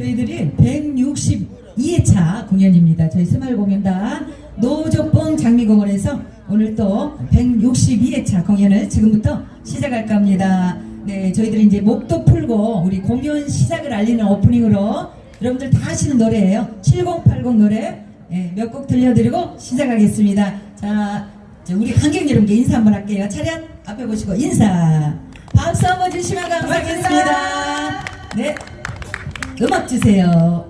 저희들이 162회차 공연입니다. 저희 스마일 공연단 노조봉 장미공원에서 오늘 또 162회차 공연을 지금부터 시작할까 합니다. 네, 저희들이 이제 목도 풀고 우리 공연 시작을 알리는 오프닝으로 여러분들 다 아시는 노래예요. 7080 노래 예, 몇곡 들려드리고 시작하겠습니다. 자, 우리 관객 여러분께 인사 한번 할게요. 차렷 앞에 보시고 인사. 박수 한번 주시면 감사하겠습니다. 네. 음악 주세요.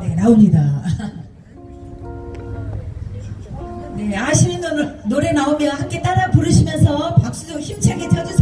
네, 나옵니다. 네, 아시는 노- 노래 나오면 함께 따라 부르시면서 박수 좀 힘차게 쳐주세요.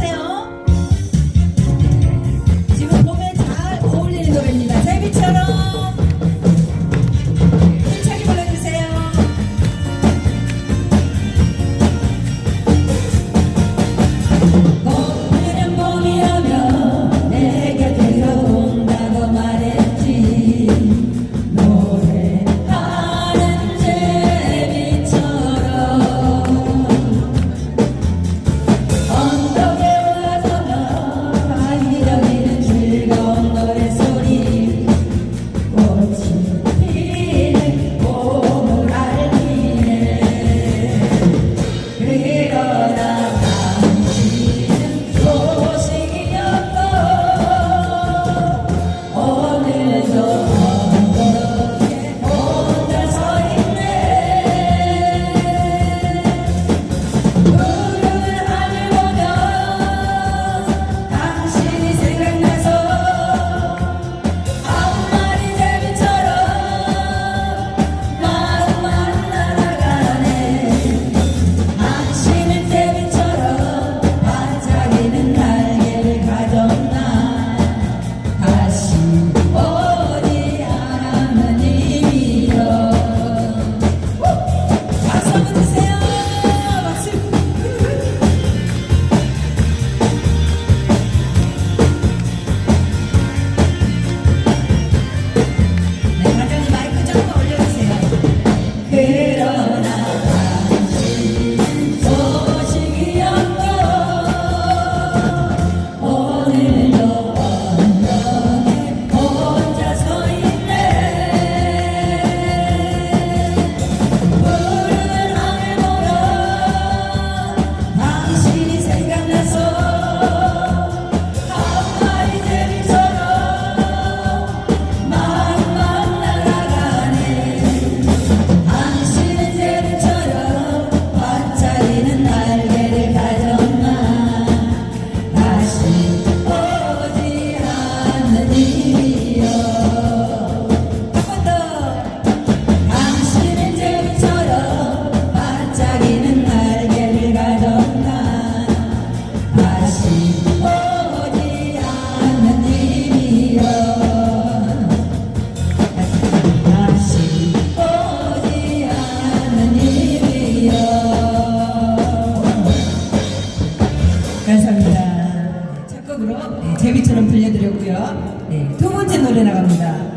곡으로 네, 제비처럼 들려드렸고요. 네, 두 번째 노래 나갑니다.